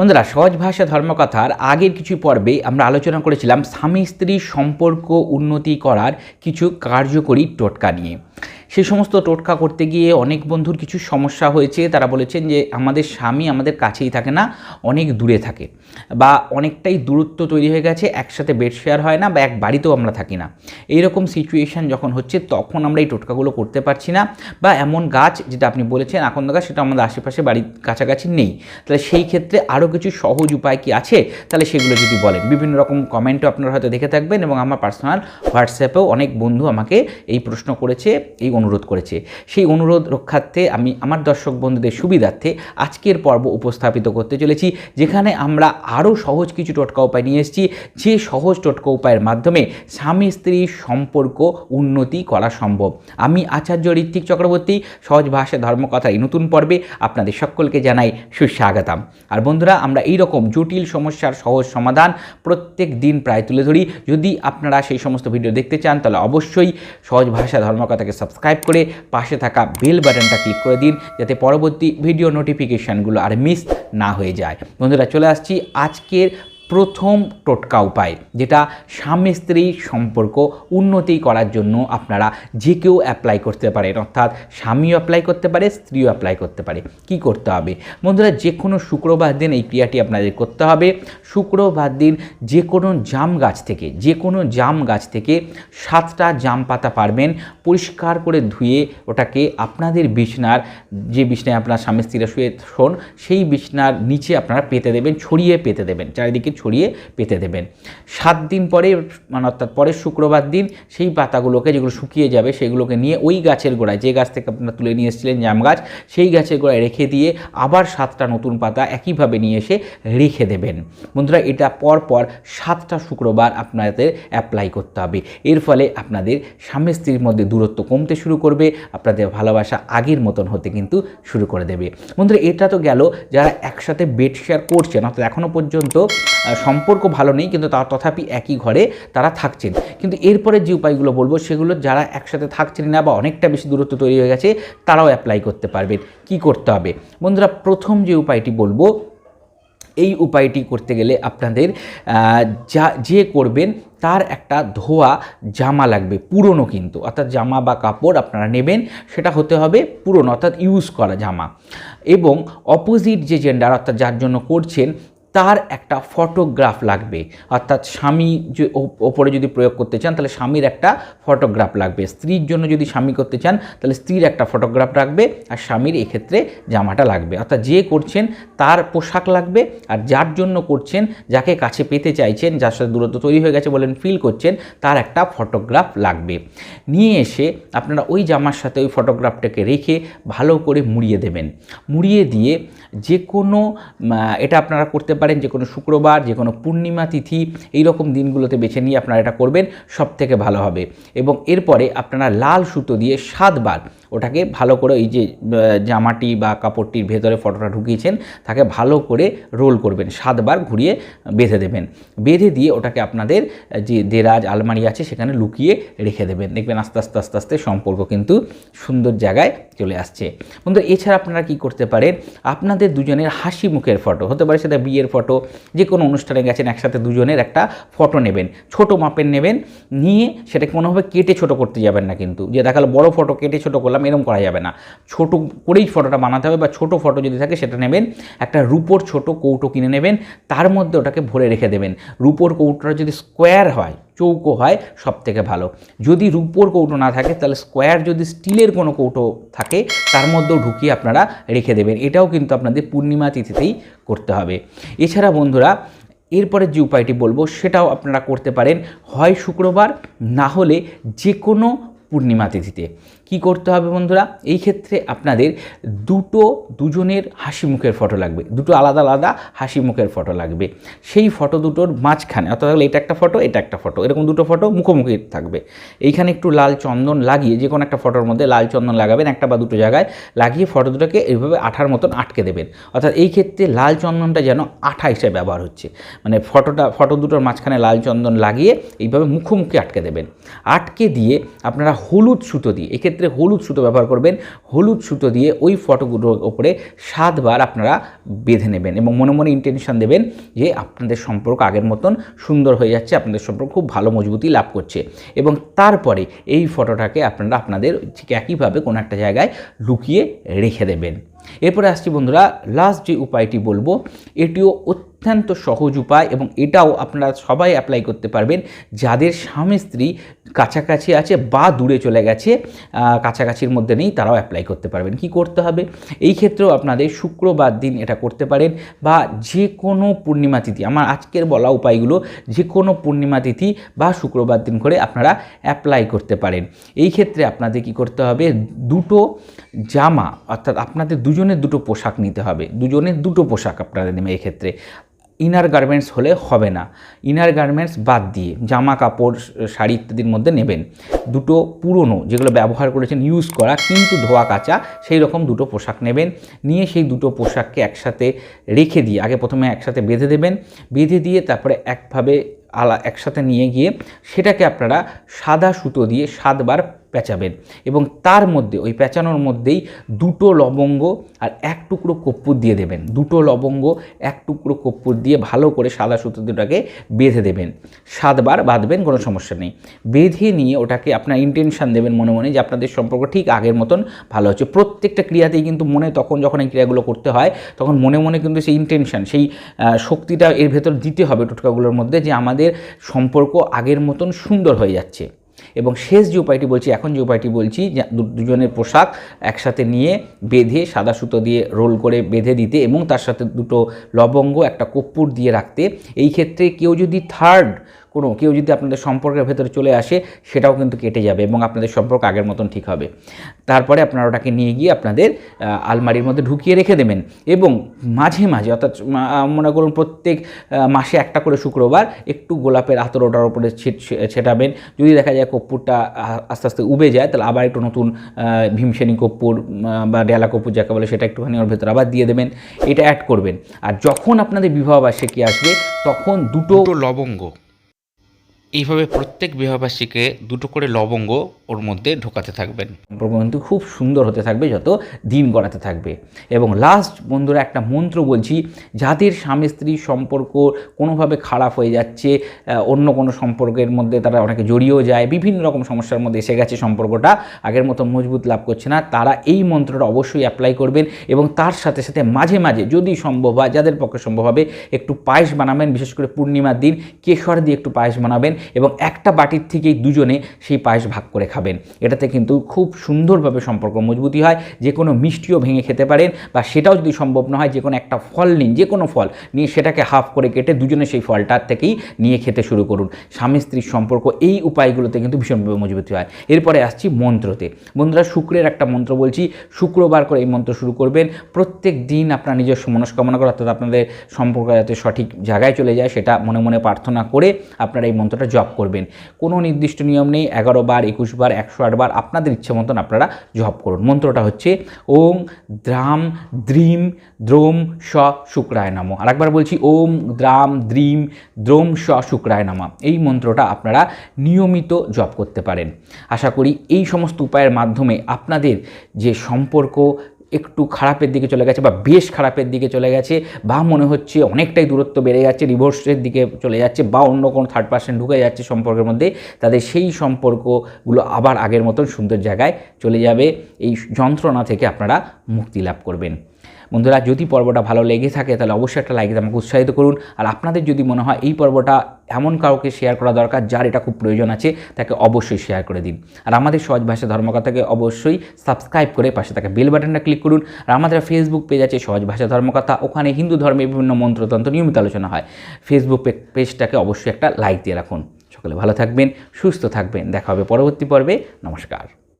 বন্ধুরা, সহজ ভাষা ধর্মকথার আগের কিছু পর্বে আমরা আলোচনা করেছিলাম স্বামী স্ত্রীর সম্পর্ক উন্নতি করার কিছু কার্যকরী টোটকা নিয়ে। সেই সমস্ত টোটকা করতে গিয়ে অনেক বন্ধুর কিছু সমস্যা হয়েছে। তারা বলেছেন যে, আমাদের স্বামী আমাদের কাছেই থাকে না, অনেক দূরে থাকে বা অনেকটাই দূরত্ব তৈরি হয়ে গেছে, একসাথে বেড শেয়ার হয় না বা এক বাড়িতেও আমরা থাকি না। এইরকম সিচুয়েশান যখন হচ্ছে, তখন আমরা এই টোটকাগুলো করতে পারছি না বা এমন গাছ, যেটা আপনি বলেছেন আকন্দ গাছ সেটা আমাদের আশেপাশে বাড়ির কাছাকাছি নেই। তাহলে সেই ক্ষেত্রে আরও কিছু সহজ উপায় কি আছে? তাহলে সেগুলো যদি বলেন। বিভিন্ন রকম কমেন্টও আপনারা হয়তো দেখে থাকবেন এবং আমার পার্সোনাল হোয়াটসঅ্যাপেও অনেক বন্ধু আমাকে এই প্রশ্ন করেছে, এই অনুরোধ করেছে। সেই অনুরোধ রক্ষার্থে আমি আমার দর্শক বন্ধুদের সুবিধার্থে আজকের পর্ব উপস্থাপিত করতে চলেছি, যেখানে আমরা আরও সহজ কিছু টোটকা উপায় নিয়ে এসেছি। যে সহজ টোটকা উপায়ের মাধ্যমে স্বামী স্ত্রীর সম্পর্ক উন্নতি করা সম্ভব। আমি আচার্য ঋত্বিক চক্রবর্তী, সহজ ভাষা ধর্মকথা এই নতুন পর্বে আপনাদের সকলকে জানাই সুস্বাগতম। আর বন্ধুরা, আমরা এই রকম জটিল সমস্যার সহজ সমাধান প্রত্যেক দিন প্রায় তুলে ধরি। যদি আপনারা সেই সমস্ত ভিডিও দেখতে চান, তাহলে অবশ্যই সহজ ভাষা ধর্মকথাকে সাবস্ক্রাইব করে পাশে থাকা বেল বাটনটা ক্লিক করে দিন, যাতে পরবর্তী ভিডিও নোটিফিকেশানগুলো আর মিস না হয়ে যায়। বন্ধুরা, চলে আসছি আজকের প্রথম টোটকা উপায়, যেটা স্বামী স্ত্রী সম্পর্ক উন্নতি করার জন্য আপনারা যে কেউ অ্যাপ্লাই করতে পারেন অর্থাৎ স্বামীও অ্যাপ্লাই করতে পারে, স্ত্রীও অ্যাপ্লাই করতে পারে। কি করতে হবে? বন্ধুরা যে কোনো শুক্রবার দিন এই ক্রিয়াটি আপনাদের করতে হবে। শুক্রবার দিন যে কোনো জাম গাছ থেকে যে কোনো জাম গাছ থেকে সাতটা জাম পাতা পারবেন, পরিষ্কার করে ধুয়ে ওটাকে আপনাদের বিছনার, যে বিছনায় আপনার স্বামী স্ত্রীরা শুয়ে শোন, সেই বিছনার নিচে আপনারা পেতে দেবেন, ছড়িয়ে পেতে দেবেন, চারিদিকে ছড়িয়ে পেতে দেবেন। সাত দিন পরে মানে অর্থাৎ পরের শুক্রবার দিন, সেই পাতাগুলোকে যেগুলো শুকিয়ে যাবে, সেগুলোকে নিয়ে ওই গাছের গোড়ায়, যে গাছ থেকে আপনারা তুলে নিয়ে এসেছিলেন জাম গাছ, সেই গাছের গোড়ায় রেখে দিয়ে আবার সাতটা নতুন পাতা একইভাবে নিয়ে এসে রেখে দেবেন। বন্ধুরা, এটা পর পর সাতটা শুক্রবার আপনাদের অ্যাপ্লাই করতে হবে। এর ফলে আপনাদের স্বামী স্ত্রীর মধ্যে দূরত্ব কমতে শুরু করবে, আপনাদের ভালোবাসা আগের মতন হতে কিন্তু শুরু করে দেবে। বন্ধুরা, এটা তো গেল যারা একসাথে বেড শেয়ার করছেন, অর্থাৎ এখনও পর্যন্ত সম্পর্ক ভালো নেই, কিন্তু তা তথাপি একই ঘরে তারা থাকছেন। কিন্তু এরপরে যে উপায়গুলো বলব, সেগুলো যারা একসাথে থাকছেন না বা অনেকটা বেশি দূরত্ব তৈরি হয়ে গেছে, তারাও অ্যাপ্লাই করতে পারবেন। কি করতে হবে? বন্ধুরা, প্রথম যে উপায়টি বলব, এই উপায়টি করতে গেলে আপনাদের যা যে করবেন, তার একটা ধোয়া, জামা লাগবে, পুরনো কিন্তু। অর্থাৎ জামা বা কাপড় আপনারা নেবেন, সেটা হতে হবে পুরনো, অর্থাৎ ইউজ করা জামা। এবং অপোজিট যে জেন্ডার অর্থাৎ যার জন্য করছেন তার একটা ফটোগ্রাফ লাগবে। অর্থাৎ স্বামী ওপরে যদি প্রয়োগ করতে চান, তাহলে স্বামীর একটা ফটোগ্রাফ লাগবে। স্ত্রীর জন্য যদি স্বামী করতে চান, তাহলে স্ত্রীর একটা ফটোগ্রাফ রাখবে আর স্বামীর এক্ষেত্রে জামাটা লাগবে। অর্থাৎ যে করছেন তার পোশাক লাগবে আর যার জন্য করছেন, যাকে কাছে পেতে চাইছেন, যার সাথে দূরত্ব তৈরি হয়ে গেছে বলেন ফিল করছেন, তার একটা ফটোগ্রাফ লাগবে। নিয়ে এসে আপনারা ওই জামার সাথে ওই ফটোগ্রাফটাকে রেখে ভালো করে মুড়িয়ে দেবেন। মুড়িয়ে দিয়ে যে কোনো এটা আপনারা করতে পারেন যে কোনো শুক্রবার, যে কোনো পূর্ণিমা তিথি, এই রকম দিনগুলোতে বেছে নিয়ে আপনারা এটা করবেন সব থেকে ভালো হবে। এবং এরপরে আপনারা লাল সুতো দিয়ে সাতবার ওটাকে ভালো করে এই যে জামাটি বা কাপড়টির ভেতরে ফটোটা ঢুকিয়েছেন, তাকে ভালো করে রোল করবেন, সাতবার ঘুরিয়ে বেঁধে দেবেন। বেঁধে দিয়ে ওটাকে আপনাদের যে দেরাজ আলমারি আছে সেখানে লুকিয়ে রেখে দেবেন। দেখবেন আস্তে আস্তে আস্তে আস্তে সম্পর্ক কিন্তু সুন্দর জায়গায় চলে আসছে। বন্ধু এছাড়া আপনারা কি করতে পারেন? আপনাদের দুজনের হাসি মুখের ফটো, হতে পারে সেটা বিয়ের ফটো যে কোনো অনুষ্ঠানে গেছেন, একসাথে দুজনের একটা ফটো নেবেন, ছোট মাপের নেবেন, নিয়ে সেটাকে কোনোভাবে কেটে ছোট করতে যাবেন না কিন্তু। যে দেখাল বড় ফটো কেটে ছোট করলাম এরকম করা যাবে না। ছোট করেই ফটোটা বানাতে হবে বা ছোট ফটো যদি থাকে সেটা নেবেন, একটা রুপোর ছোট কৌটো কিনে নেবেন, তার মধ্যে ওটাকে ভরে রেখে দেবেন। রুপোর কৌটোটা যদি স্কোয়ার হয়, চৌকো হয় সব থেকে ভালো। যদি রুপোর কৌটো না থাকে, তাহলে স্কোয়ার যদি স্টিলের কোনো কৌটো থাকে, তার মধ্যেও ঢুকিয়ে আপনারা রেখে দেবেন। এটাও কিন্তু আপনাদের পূর্ণিমা তিথিতেই করতে হবে। এছাড়া বন্ধুরা এরপরে যে উপায়টি বলব, সেটাও আপনারা করতে পারেন। হয় শুক্রবার, না হলে যে কোনো পূর্ণিমা তিথিতে। কি করতে হবে বন্ধুরা? এই ক্ষেত্রে আপনাদের দুটো দুজনের হাসি মুখের ফটো লাগবে। দুটো আলাদা আলাদা হাসি মুখের ফটো লাগবে। সেই ফটো দুটোর মাঝখানে, অর্থাৎ এটা একটা ফটো, এটা একটা ফটো, এরকম দুটো ফটো মুখোমুখি থাকবে। এইখানে একটু লাল চন্দন লাগিয়ে যে কোনো একটা ফটোর মধ্যে লাল চন্দন লাগাবেন একটা বা দুটো জায়গায়, লাগিয়ে ফটো দুটোকে এইভাবে আঠার মতন আটকে দেবেন। অর্থাৎ এই ক্ষেত্রে লাল চন্দনটা যেন আঠা হিসেবে ব্যবহার হচ্ছে। মানে ফটোটা, ফটো দুটোর মাঝখানে লাল চন্দন লাগিয়ে এইভাবে মুখোমুখি আটকে দেবেন। আটকে দিয়ে আপনারা হলুদ সুতো দিয়ে, এক্ষেত্রে সেক্ষেত্রে হলুদ সুতো ব্যবহার করবেন। হলুদ সুতো দিয়ে ওই ফটোগুলোর ওপরে সাতবার আপনারা বেঁধে নেবেন এবং মনে মনে ইন্টেনশন দেবেন যে আপনাদের সম্পর্ক আগের মতন সুন্দর হয়ে যাচ্ছে, আপনাদের সম্পর্ক খুব ভালো মজবুতি লাভ করছে। এবং তারপরে এই ফটোটাকে আপনারা আপনাদের ঠিক একইভাবে কোনো একটা জায়গায় লুকিয়ে রেখে দেবেন। এরপরে আসছি বন্ধুরা লাস্ট যে উপায়টি বলব, এটিও অত্যন্ত সহজ উপায় এবং এটাও আপনারা সবাই অ্যাপ্লাই করতে পারবেন যাদের স্বামী স্ত্রী কাছাকাছি আছে বা দূরে চলে গেছে কাছাকাছির মধ্যে নেই, তারাও অ্যাপ্লাই করতে পারবেন। কি করতে হবে? এই ক্ষেত্রেও আপনাদের শুক্রবার দিন এটা করতে পারেন বা যে কোনো পূর্ণিমা তিথি, আমার আজকের বলা উপায়গুলো যে কোনো পূর্ণিমা তিথি বা শুক্রবার দিন করে আপনারা অ্যাপ্লাই করতে পারেন। এই ক্ষেত্রে আপনাদের কি করতে হবে? দুটো জামা, অর্থাৎ আপনাদের দুজনের দুটো পোশাক নিতে হবে, দুজনের দুটো পোশাক আপনাদের নেবে এক্ষেত্রে। ইনার গার্মেন্টস হলে হবে না ইনার গার্মেন্টস বাদ দিয়ে জামা কাপড়, শাড়ি ইত্যাদির মধ্যে নেবেন। দুটো পুরনো যেগুলো ব্যবহার করেছেন ইউজ করা, কিন্তু ধোয়া কাচা, সেই রকম দুটো পোশাক নেবেন। নিয়ে সেই দুটো পোশাককে একসাথে রেখে দিয়ে, আগে প্রথমে একসাথে বেঁধে দেবেন, বেঁধে দিয়ে তারপরে একভাবে আলা, একসাথে নিয়ে গিয়ে সেটাকে আপনারা সাদা সুতো দিয়ে সাতবার পেঁচাবেন। এবং তার মধ্যে, ওই পেঁচানোর মধ্যেই দুটো লবঙ্গ আর এক টুকরো কর্পূর দিয়ে দেবেন। দুটো লবঙ্গ, এক টুকরো কর্পূর দিয়ে ভালো করে সাদা সুতো দুটাকে বেঁধে দেবেন। সাতবার বাঁধবেন, কোনো সমস্যা নেই। বেঁধে নিয়ে ওটাকে আপনার ইন্টেনশন দেবেন মনে মনে যে আপনাদের সম্পর্ক ঠিক আগের মতন ভালো হচ্ছে। প্রত্যেকটা ক্রিয়াতেই কিন্তু মনে তখন যখন এই ক্রিয়াগুলো করতে হয়, তখন মনে মনে কিন্তু সেই ইন্টেনশন সেই শক্তিটা এর ভেতর দিতে হবে টোটকাগুলোর মধ্যে যে আমাদের সম্পর্ক আগের মতন সুন্দর হয়ে যাচ্ছে। এবং শেষ যে উপায়টি বলছি, এখন যে উপায়টি বলছি দুজনের পোশাক একসাথে নিয়ে বেঁধে সাদা সুতো দিয়ে রোল করে বেঁধে দিতে এবং তার সাথে দুটো লবঙ্গ, একটা কপ্পুর দিয়ে রাখতে। এই ক্ষেত্রে কেউ যদি থার্ড কোনো, কেউ যদি আপনাদের সম্পর্কের ভেতরে চলে আসে, সেটাও কিন্তু কেটে যাবে এবং আপনাদের সম্পর্ক আগের মতন ঠিক হবে। তারপরে আপনারা ওটাকে নিয়ে গিয়ে আপনাদের আলমারির মধ্যে ঢুকিয়ে রেখে দেবেন এবং মাঝে মাঝে, অর্থাৎ মনে করুন প্রত্যেক মাসে একটা করে শুক্রবার একটু গোলাপের আতর ওটার উপরে ছিট- ছেটাবেন। যদি দেখা যায় কর্পূরটা আস্তে আস্তে উবে যায়, তাহলে আবার একটু নতুন ভীমসেনী কর্পূর বা ডেলা কর্পূর যাকে বলে, সেটা একটুখানি ওর ভেতরে আবার দিয়ে দেবেন। এটা অ্যাড করবেন। আর যখন আপনাদের বিবাহ বার্ষিকী আসবে, তখন দুটো লবঙ্গ। এইভাবে প্রত্যেক বিবাহবার্ষিকে দুটো করে লবঙ্গ ওর মধ্যে ঢোকাতে থাকবেন। কিন্তু খুব সুন্দর হতে থাকবে, যত দিন গড়াতে থাকবে। এবং লাস্ট বন্ধুরা একটা মন্ত্র বলছি যাদের স্বামী স্ত্রী সম্পর্ক কোনোভাবে খারাপ হয়ে যাচ্ছে অন্য কোনো সম্পর্কের মধ্যে তারা অনেকে জড়িয়েও যায়, বিভিন্ন রকম সমস্যার মধ্যে এসে গেছে সম্পর্কটা, আগের মতো মজবুত লাভ করছে না। তারা এই মন্ত্রটা অবশ্যই অ্যাপ্লাই করবেন এবং তার সাথে সাথে মাঝে মাঝে যদি সম্ভব হয়, যাদের পক্ষে সম্ভব হবে, একটু পায়েস বানাবেন, বিশেষ করে পূর্ণিমার দিন, কেশর দিয়ে একটু পায়েস বানাবেন। এবং একটা বাটির থেকেই দুজনে সেই পায়েস ভাগ করে খাবেন। এটাতে কিন্তু খুব সুন্দরভাবে সম্পর্ক মজবুতি হয়। যে কোনো মিষ্টিও ভেঙে খেতে পারেন বা সেটাও যদি সম্ভব না হয় যে কোনো একটা ফল নিন যে কোনো ফল নিয়ে সেটাকে হাফ করে কেটে দুজনে সেই ফলটার থেকেই নিয়ে খেতে শুরু করুন। স্বামী স্ত্রীর সম্পর্ক এই উপায়গুলোতে কিন্তু ভীষণভাবে মজবুতি হয়। এরপরে আসছি মন্ত্রতে। বন্ধুরা শুক্রের একটা মন্ত্র বলছি, শুক্রবার করে এই মন্ত্র শুরু করবেন। প্রত্যেক দিন আপনার নিজস্ব মনস্কামনা করে, অর্থাৎ আপনাদের সম্পর্ক যাতে সঠিক জায়গায় চলে যায়, সেটা মনে মনে প্রার্থনা করে আপনারা এই মন্ত্রটা জপ করবেন। কোনো নির্দিষ্ট নিয়ম নেই, এগারো বার, একুশ বার, একশো আট বার আপনাদের ইচ্ছে মতন আপনারা জপ করুন। মন্ত্রটা হচ্ছে, ওম দ্রাম দ্রিম দ্রোম স শুক্রায় নাম। আরেকবার বলছি, ওম দ্রাম দ্রিম দ্রোম স শুক্রায় নামা। এই মন্ত্রটা আপনারা নিয়মিত জপ করতে পারেন। আশা করি এই সমস্ত উপায়ের মাধ্যমে আপনাদের যে সম্পর্ক একটু খারাপের দিকে চলে গেছে বা বেশ খারাপের দিকে চলে গেছে বা মনে হচ্ছে অনেকটাই দূরত্ব বেড়ে যাচ্ছে ডিভোর্সের দিকে চলে যাচ্ছে বা অন্য কোনো থার্ড পার্সন ঢুকে যাচ্ছে সম্পর্কের মধ্যে, তাদের সেই সম্পর্কগুলো আবার আগের মতন সুন্দর জায়গায় চলে যাবে। এই যন্ত্রণা থেকে আপনারা মুক্তি লাভ করবেন। বন্ধুরা, যদি পর্বটা ভালো লেগে থাকে, তাহলে অবশ্যই একটা লাইক দিয়ে আমাকে উৎসাহিত করুন। আর আপনাদের যদি মনে হয় এই পর্বটা এমন কাউকে শেয়ার করা দরকার যার এটা খুব প্রয়োজন আছে, তাকে অবশ্যই শেয়ার করে দিন। আর আমাদের সহজ ভাষা ধর্মকথাকে অবশ্যই সাবস্ক্রাইব করে পাশে থাকা বেল বাটনটা ক্লিক করুন। আর আমাদের ফেসবুক পেজ আছে সহজ ভাষা ধর্মকথা, ওখানে হিন্দু ধর্মের বিভিন্ন মন্ত্রতন্ত্র নিয়মিত আলোচনা হয়। ফেসবুক পেজটাকে অবশ্যই একটা লাইক দিয়ে রাখুন। সকলে ভালো থাকবেন, সুস্থ থাকবেন। দেখা হবে পরবর্তী পর্বে। নমস্কার।